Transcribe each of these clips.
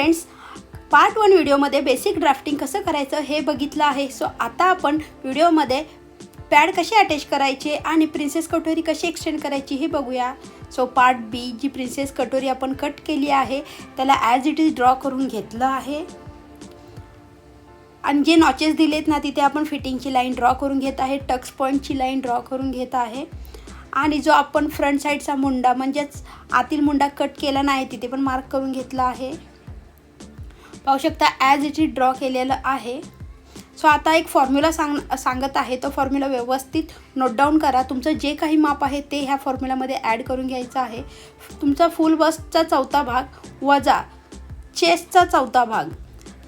Friends part one व्हिडिओमध्ये basic drafting कसं करायचं हे बघितलं आहे. सो आता आपण व्हिडिओमध्ये पॅड कसे अटॅच करायचे आणि प्रिन्सेस कटोरी कशी एक्सटेंड करायची हे बघूया. सो पार्ट बी जी प्रिन्सेस कटोरी आपण कट केली आहे त्याला ॲज इट इज ड्रॉ करून घेतलं आहे. आणि जे नॉचेस दिलेत ना तिथे आपण फिटिंगची लाईन ड्रॉ करून घेत आहे टक्स पॉईंटची लाईन ड्रॉ करून घेत आहे. आणि जो आपण फ्रंट साईडचा मुंडा म्हणजेच आतील मुंडा कट केला नाही तिथे पण मार्क करून घेतला आहे. पाहू शकता ॲज इट इज ड्रॉ केलेलं आहे. सो आता एक फॉर्म्युला सांग सांगत आहे. तो फॉर्म्युला व्यवस्थित नोट डाऊन करा. तुमचं जे काही माप आहे ते ह्या फॉर्म्युलामध्ये ॲड करून घ्यायचं आहे. तुमचा फुल बस्टचा चौथा भाग वजा चेस्टचा चौथा भाग.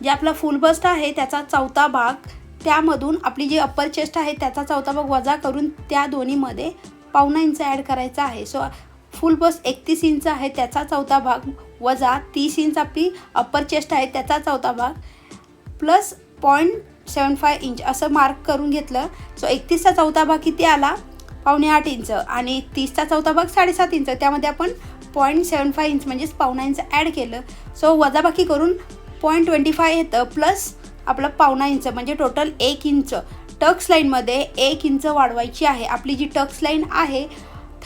जे आपला फुल बस्ट आहे त्याचा चौथा भाग त्यामधून आपली जी अप्पर चेस्ट आहे त्याचा चौथा भाग वजा करून त्या दोन्हीमध्ये पावणा इंच ॲड करायचा आहे. सो फुल बस एकतीस इंच आहे त्याचा चौथा भाग वजा तीस इंच आपली अप्पर चेस्ट आहे त्याचा चौथा भाग plus point seven five inch असं मार्क करून घेतलं. सो एकतीसचा चौथा भाग किती आला? पावणे आठ इंच. आणि तीसचा चौथा भाग साडेसात इंच. त्यामध्ये आपण पॉईंट सेवन फाय इंच म्हणजेच पावणा इंच ॲड केलं. सो वजाबाकी करून पॉईंट ट्वेंटी फाय येतं प्लस आपलं पावणा इंच म्हणजे टोटल एक इंच. टक्स लाईनमध्ये एक इंच वाढवायची आहे. आपली जी टक्स लाईन आहे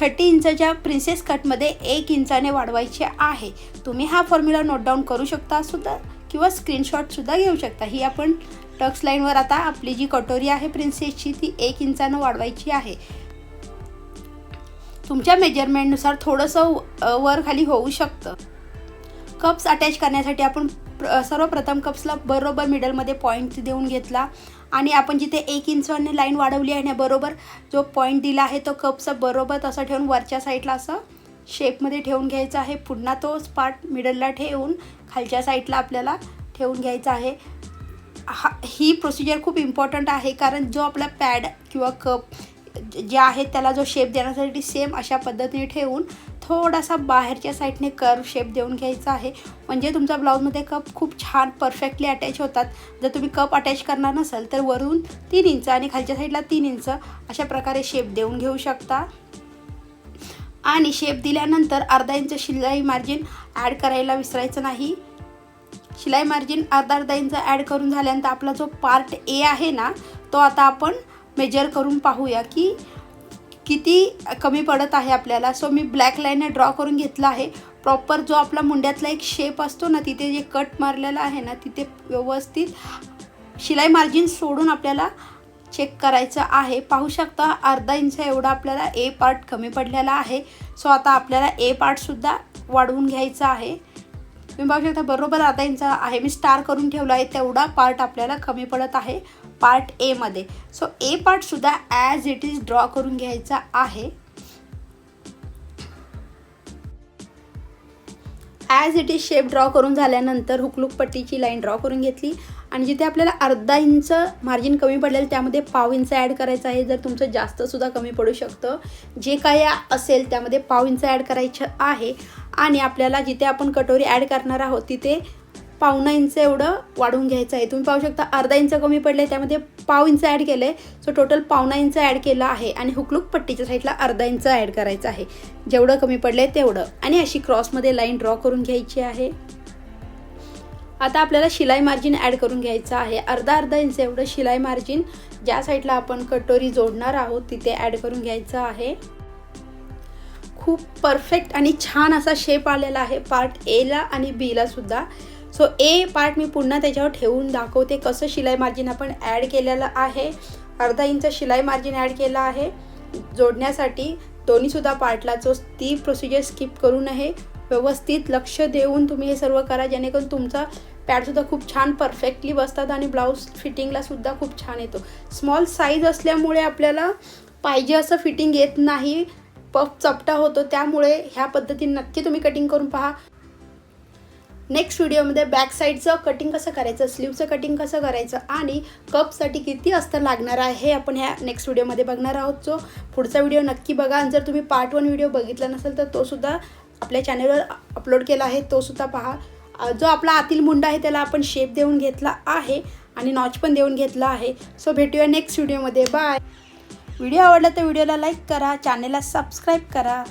थर्टी इंचच्या प्रिन्सेस कटमध्ये एक इंचाने वाढवायची आहे. तुम्ही हा फॉर्म्युला नोट डाऊन करू शकता सुद्धा किंवा स्क्रीनशॉटसुद्धा घेऊ शकता. ही आपण टक्स लाईनवर आता आपली जी कटोरी आहे प्रिन्सेसची ती एक इंचानं वाढवायची आहे. तुमच्या मेजरमेंटनुसार थोडंसं वर खाली होऊ शकतं. कप्स अटॅच करण्यासाठी आपण प्र सर्वप्रथम कप्सला बरोबर मिडलमध्ये पॉईंट देऊन घेतला. आणि आपण जिथे एक इंचने लाईन वाढवली आहे ना बरोबर जो पॉईंट दिला आहे तो कपचा बरोबर तसा ठेवून वरच्या साईडला असं शेपमध्ये ठेवून घ्यायचा आहे. पुन्हा तोच पार्ट मिडलला ठेवून खालच्या साईडला आपल्याला ठेवून घ्यायचा आहे. हा ही प्रोसिजर खूप इम्पॉर्टंट आहे कारण जो आपला पॅड किंवा कप जे आहे त्याला जो शेप देण्यासाठी सेम अशा पद्धतीने ठेवून थोडासा बाहेरच्या साईडने कर्व शेप देऊन घ्यायचा आहे. म्हणजे तुमच्या ब्लाऊजमध्ये कप खूप छान परफेक्टली अटॅच होतात. जर तुम्ही कप अटॅच करणार नसाल तर वरून तीन इंच आणि खालच्या साईडला तीन इंच अशा प्रकारे शेप देऊन घेऊ शकता. आणि शेप दिल्यानंतर अर्धा इंच शिलाई मार्जिन ॲड करायला विसरायचं नाही. शिलाई मार्जिन अर्धा अर्धा इंच ॲड करून झाल्यानंतर आपला जो पार्ट ए आहे ना तो आता आपण मेजर करून पाहूया की किती कमी पडत आहे आपल्याला? सो मी ब्लॅक लाईनने ड्रॉ करून घेतला आहे. प्रॉपर जो आपला मुंड्यातला एक शेप असतो ना तिथे जे कट मारलेला आहे ना तिथे व्यवस्थित शिलाई मार्जिन सोडून आपल्याला चेक करायचं आहे. पाहू शकता अर्धा इंच एवढा आपल्याला ए पार्ट कमी पडलेला आहे. सो आता आपल्याला ए पार्टसुद्धा वाढवून घ्यायचा आहे. तुम्ही पाहू शकता बरोबर आता यांचा आहे. मी स्टार करून ठेवला आहे. तेवढा पार्ट आपल्याला कमी पडत आहे. पार्ट एमध्ये सो ए पार्टसुद्धा ॲज इट इज ड्रॉ करून घ्यायचा आहे. As it is shape draw करून झाल्यानंतर हुकलूक पट्टीची लाईन ड्रॉ करून घेतली. आणि जिथे आपल्याला अर्धा इंच मार्जिन कमी पडलेलं त्यामध्ये पाव इंच ॲड करायचं आहे जर तुमचं जास्तसुद्धा कमी पडू शकतं. जे काय असेल त्यामध्ये पाव इंच ॲड करायचं आहे. आणि आपल्याला जिथे आपण कटोरी ॲड करणार आहोत तिथे पावणा इंच एवढं वाढवून घ्यायचं आहे. तुम्ही पाहू शकता अर्धा इंच कमी पडले त्यामध्ये पाव इंच ॲड केलं. आहे सो टोटल पावणा इंच ॲड केला आहे आणि हुकलूक पट्टीच्या साईडला अर्धा इंच ॲड करायचं आहे. जेवढं कमी पडले तेवढं. आणि अशी क्रॉसमध्ये लाईन ड्रॉ करून घ्यायची आहे. आता आपल्याला शिलाई मार्जिन ॲड करून घ्यायचं आहे. अर्धा अर्धा इंच एवढं शिलाई मार्जिन ज्या साईडला आपण कटोरी जोडणार आहोत तिथे ॲड करून घ्यायचं आहे. खूप परफेक्ट आणि छान असा शेप आलेला आहे. पार्ट एला आणि बीला सुद्धा. सो ए पार्ट मी पुन्हा त्याच्यावर ठेवून दाखवते कसं शिलाई मार्जिन आपण ॲड केलेलं आहे. अर्धा इंच शिलाई मार्जिन ॲड केलं आहे. जोडण्यासाठी दोन्हीसुद्धा पार्टला जो ती प्रोसिजर स्किप करू नये. व्यवस्थित लक्ष देऊन तुम्ही हे सर्व करा. जेणेकरून तुमचा पॅडसुद्धा खूप छान परफेक्टली बसतात आणि ब्लाऊज फिटिंगलासुद्धा खूप छान येतो. स्मॉल साईज असल्यामुळे आपल्याला पाहिजे असं फिटिंग येत नाही. पफ चपटा होतो. त्यामुळे ह्या पद्धतीने नक्की तुम्ही कटिंग करून पहा. नेक्स्ट व्हिडिओमध्ये बॅक साईडचं कटिंग कसं करायचं स्लीवचं कटिंग कसं करायचं आणि कपसाठी किती अस्तर लागणार आहे हे आपण ह्या नेक्स्ट व्हिडिओमध्ये बघणार आहोत. जो पुढचा व्हिडिओ नक्की बघा आणि जर तुम्ही पार्ट वन व्हिडिओ बघितला नसेल तर तोसुद्धा आपल्या चॅनलवर अपलोड केला आहे तोसुद्धा पहा. जो आपला आतील मुंडा आहे त्याला आपण शेप देऊन घेतला आहे आणि नॉच पण देऊन घेतला आहे. सो भेटूया नेक्स्ट व्हिडिओमध्ये बाय व्हिडिओ आवडला तर व्हिडिओला लाईक करा चॅनलला सबस्क्राईब करा.